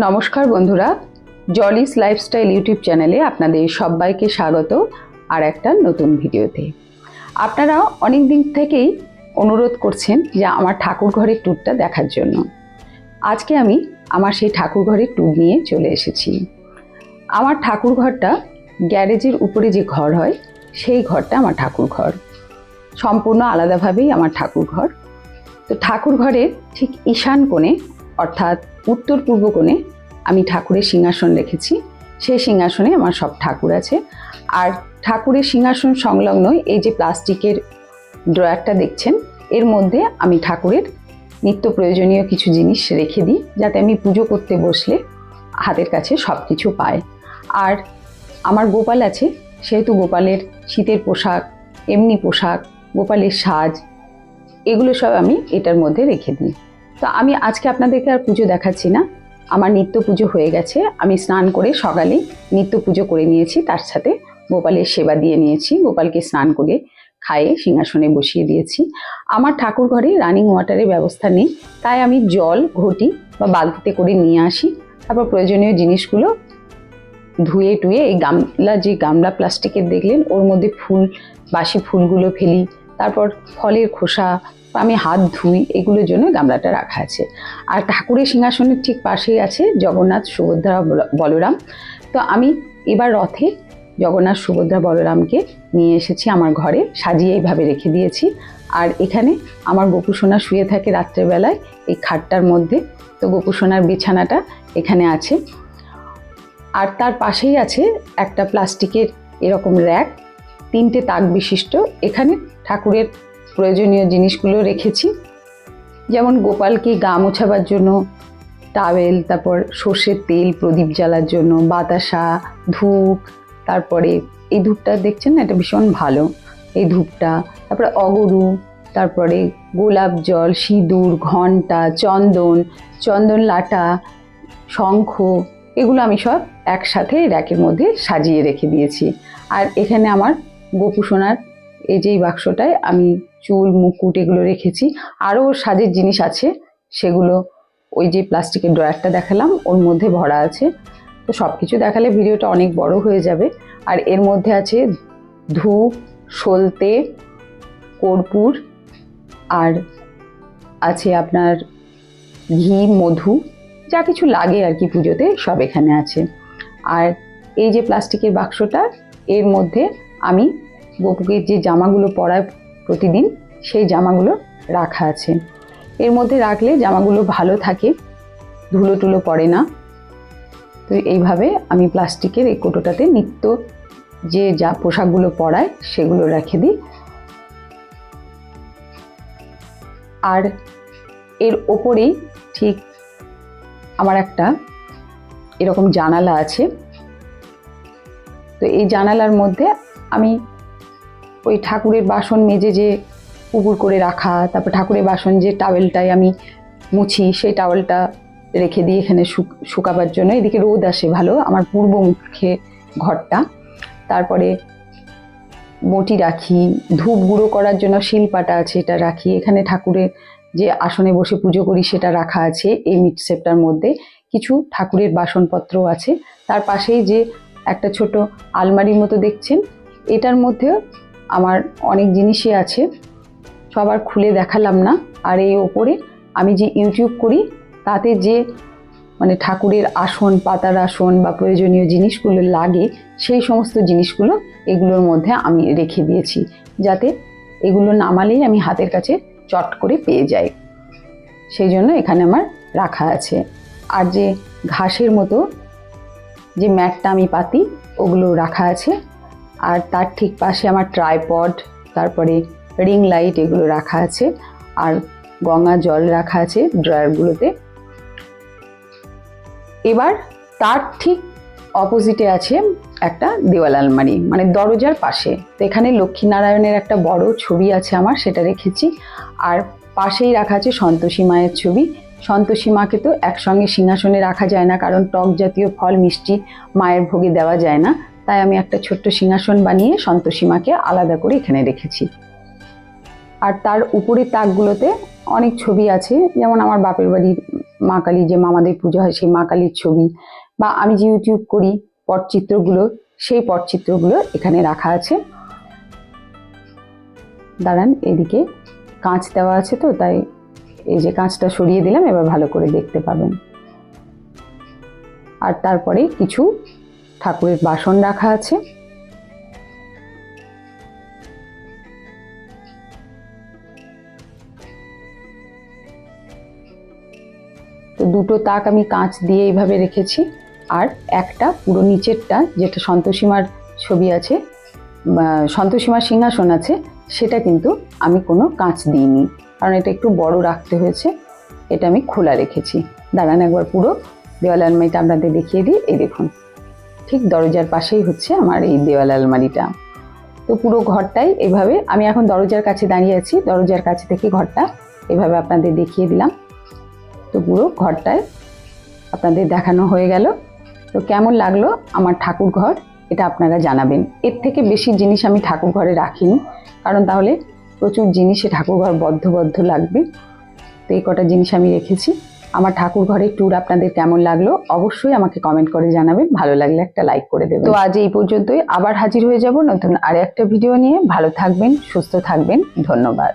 নমস্কার বন্ধুরা জলিস lifestyle YouTube চ্যানেলে আপনাদের সবাইকে স্বাগত আর একটা নতুন ভিডিওতে। আপনারা অনেক দিন থেকেই অনুরোধ করছেন যে আমার ঠাকুর ঘরের ট্যুরটা দেখার জন্য। আজকে আমি আমার সেই ঠাকুর ঘরের ট্যুর নিয়ে চলে এসেছি। আমার ঠাকুর ঘরটা গ্যারেজের উপরে যে ঘর হয়, সেই ঘরটা আমার ঠাকুর ঘর। সম্পূর্ণ আলাদাভাবেই আমার ঠাকুর ঘর। তো ঠাকুর ঘরের ঠিক ঈশান কোণে অর্থাৎ উত্তর পূর্ব কোণে আমি ঠাকুরের সিংহাসন রেখেছি। সেই সিংহাসনে আমার সব ঠাকুর আছে। আর ঠাকুরের সিংহাসন সংলগ্ন এই যে প্লাস্টিকের ড্রয়ারটা দেখছেন, এর মধ্যে আমি ঠাকুরের নিত্য প্রয়োজনীয় কিছু জিনিস রেখে দিই, যাতে আমি পুজো করতে বসলে হাতের কাছে সব কিছু পাই আর আমার গোপাল আছে, সেহেতু গোপালের শীতের পোশাক, এমনি পোশাক, গোপালের সাজ, এগুলো সব আমি এটার মধ্যে রেখে দিই। তো আমি আজকে আপনাদেরকে আর পুজো দেখাচ্ছি না। আমার নিত্য পুজো হয়ে গেছে। আমি স্নান করে সকালে নিত্য পুজো করে নিয়েছি। তার সাথে গোপালের সেবা দিয়ে নিয়েছি। গোপালকে স্নান করে খাইয়ে সিংহাসনে বসিয়ে দিয়েছি। আমার ঠাকুর ঘরে রানিং ওয়াটারের ব্যবস্থা নেই। তাই আমি জল, ঘটি বা বালতিতে করে নিয়ে আসি। তারপর প্রয়োজনীয় জিনিসগুলো ধুয়ে টুয়ে এই গামলা, যে গামলা প্লাস্টিকের দেখলেন, ওর মধ্যে ফুল, বাসি ফুলগুলো ফেলি। তারপর ফলের খোসা আমি হাত ধুই, এগুলোর জন্য গামলাটা রাখা আছে। আর ঠাকুরের সিংহাসনের ঠিক পাশেই আছে জগন্নাথ সুভদ্রা বল- বলরাম। তো আমি এবার রথে জগন্নাথ সুভদ্রা বলরামকে নিয়ে এসেছি আমার ঘরে, সাজিয়ে এইভাবে রেখে দিয়েছি। আর এখানে আমার গোপুসোনা শুয়ে থাকে রাত্রেবেলায় এই খাটটার মধ্যে। তো গোপুসোনার বিছানাটা এখানে আছে। আর তার পাশেই আছে একটা প্লাস্টিকের এরকম র্যাক, তিনটে তাক বিশিষ্ট। এখানে ঠাকুরের প্রয়োজনীয় জিনিসগুলো রেখেছি। যেমন গোপালকে গা মোছাবার জন্য টাওয়েল, তারপর সর্ষের তেল প্রদীপ জ্বালার জন্য বাতাসা, ধূপ, তারপরে এই ধূপটা দেখছেন না? এটা ভীষণ ভালো। এই ধূপটা, তারপরে অগরু, তারপরে গোলাপ জল, সিঁদুর, ঘণ্টা, চন্দন চন্দন লাটা, শঙ্খ, এগুলো আমি সব একসাথে র্যাকের মধ্যে সাজিয়ে রেখে দিয়েছি। আর এখানে আমার গোপুসোনার এই যে এই বাক্সটায় আমি চুল, মুকুট এগুলো রেখেছি আরও সাজের জিনিস আছে, সেগুলো ওই যে প্লাস্টিকের ড্রয়ারটা দেখালাম, ওর মধ্যে ভরা আছে। তো সব কিছু দেখালে ভিডিওটা অনেক বড় হয়ে যাবে। আর এর মধ্যে আছে ধূপ সলতে, কর্পূর, আর আছে আপনার ঘি, মধু, যা কিছু লাগে আর কি পুজোতে, সব এখানে আছে। আর এই যে প্লাস্টিকের বাক্সটা, এর মধ্যে আমি গপুকে যে জামাগুলো পরায় প্রতিদিন, সেই জামাগুলো রাখা আছে। এর মধ্যে রাখলে জামাগুলো ভালো থাকে ধুলো টুলো পড়ে না। তো এইভাবে আমি প্লাস্টিকের এই কোটোটাতে নিত্য যে যা পোশাকগুলো পরায়, সেগুলো রেখে দিই। আর এর ওপরেই ঠিক আমার একটা এরকম জানালা আছে। তো এই জানালার মধ্যে আমি ওই ঠাকুরের বাসন মেজে যে পুকুর করে রাখা, তারপর ঠাকুরের বাসন যে টাওয়েলটায় আমি মুছি, সেই টাওয়েলটা রেখে দিই এখানে শুক- শুকাবার জন্য এদিকে রোদ আসে ভালো, আমার পূর্ব মুখে ঘরটা। তারপরে বটি রাখি, ধূপ গুঁড়ো করার জন্য শিলপাটা আছে এটা রাখি, এখানে ঠাকুরের যে আসনে বসে পুজো করি সেটা রাখা আছে এই মিট সেপটার মধ্যে। কিছু ঠাকুরের বাসনপত্র আছে, তার পাশেই যে একটা ছোট আলমারির মতো দেখছেন, এটার মধ্যেও আমার অনেক জিনিসই আছে সবার খুলে দেখালাম না। আর এই ওপরে আমি যে ইউটিউব করি, তাতে যে মানে ঠাকুরের আসন, পাতার আসন বা প্রয়োজনীয় জিনিসগুলো লাগে, সেই সমস্ত জিনিসগুলো এগুলোর মধ্যে আমি রেখে দিয়েছি, যাতে এগুলো নামালেই আমি হাতের কাছে চট করে পেয়ে যাই। সেই জন্য এখানে আমার রাখা আছে। আর যে ঘাসের মতো যে ম্যাটটা আমি পাতি, ওগুলো রাখা আছে। আর তার ঠিক পাশে আমার ট্রাইপড তারপরে রিং লাইট এগুলো রাখা আছে, আর গঙ্গা জল রাখা আছে ড্রয়ারগুলোতে এবার তার ঠিক অপোজিটে আছে একটা দেওয়াল আলমারি মানে দরজার পাশে। তো এখানে লক্ষ্মীনারায়ণের একটা বড় ছবি আছে আমার, সেটা রেখেছি। আর পাশেই রাখা আছে সন্তোষী মায়ের ছবি। সন্তোষী মাকে তো একসঙ্গে সিংহাসনে রাখা যায় না, কারণ টক জাতীয় ফল মিষ্টি মায়ের ভোগে দেওয়া যায় না। তাই আমি একটা ছোট্ট সিংহাসন বানিয়ে সন্তোষী মাকে আলাদা করে এখানে রেখেছি। আর তার উপরের তাকগুলোতে অনেক ছবি আছে, যেমন আমার বাপের বাড়ির মা কালী, যে মামাদের পুজো হয় সেই মা কালীর ছবি, বা আমি যে ইউটিউব করি পটচিত্রগুলো, সেই পটচিত্রগুলো এখানে রাখা আছে। দাঁড়ান, এদিকে কাঁচ দেওয়া আছে তো, তাই এই যে কাঁচটা সরিয়ে দিলাম, এবার ভালো করে দেখতে পাবেন। আর তারপরে কিছু ঠাকুরের বাসন রাখা আছে। তো দুটো তাক আমি কাঁচ দিয়ে এইভাবে রেখেছি। আর একটা পুরো নিচেরটা, যেটা সন্তোষীমার ছবি আছে সন্তোষীমার সিংহাসন আছে, সেটা কিন্তু আমি কোনো কাঁচ দিইনি। কারণ এটা একটু বড় রাখতে হয়েছে, এটা আমি খোলা রেখেছি। দাঁড়ান একবার পুরো দেওয়াল আলমারিটা আপনাদের দেখিয়ে দিই, এই দেখুন। ঠিক দরজার পাশেই হচ্ছে আমার এই দেওয়াল আলমারিটা। তো পুরো ঘরটাই এভাবে, আমি এখন দরজার কাছে দাঁড়িয়ে আছি, দরজার কাছে থেকে ঘরটা এভাবে আপনাদের দেখিয়ে দিলাম। তো পুরো ঘরটায় আপনাদের দেখানো হয়ে গেল। তো কেমন লাগল আমার ঠাকুর ঘর, এটা আপনারা জানাবেন। এর থেকে বেশি জিনিস আমি ঠাকুর ঘরে রাখিনি, কারণ তাহলে প্রচুর জিনিসে ঠাকুর ঘর বদ্ধ বদ্ধ লাগবে। তো এই কটা জিনিস আমি রেখেছি। আমার ঠাকুর ঘরের ট্যুর আপনাদের কেমন লাগল অবশ্যই আমাকে কমেন্ট করে জানাবেন। ভালো লাগলে একটা লাইক করে দেবেন। তো আজ এই পর্যন্তই। আবার হাজির হয়ে যাব নতুন আর একটা ভিডিও নিয়ে। ভালো থাকবেন, সুস্থ থাকবেন। ধন্যবাদ।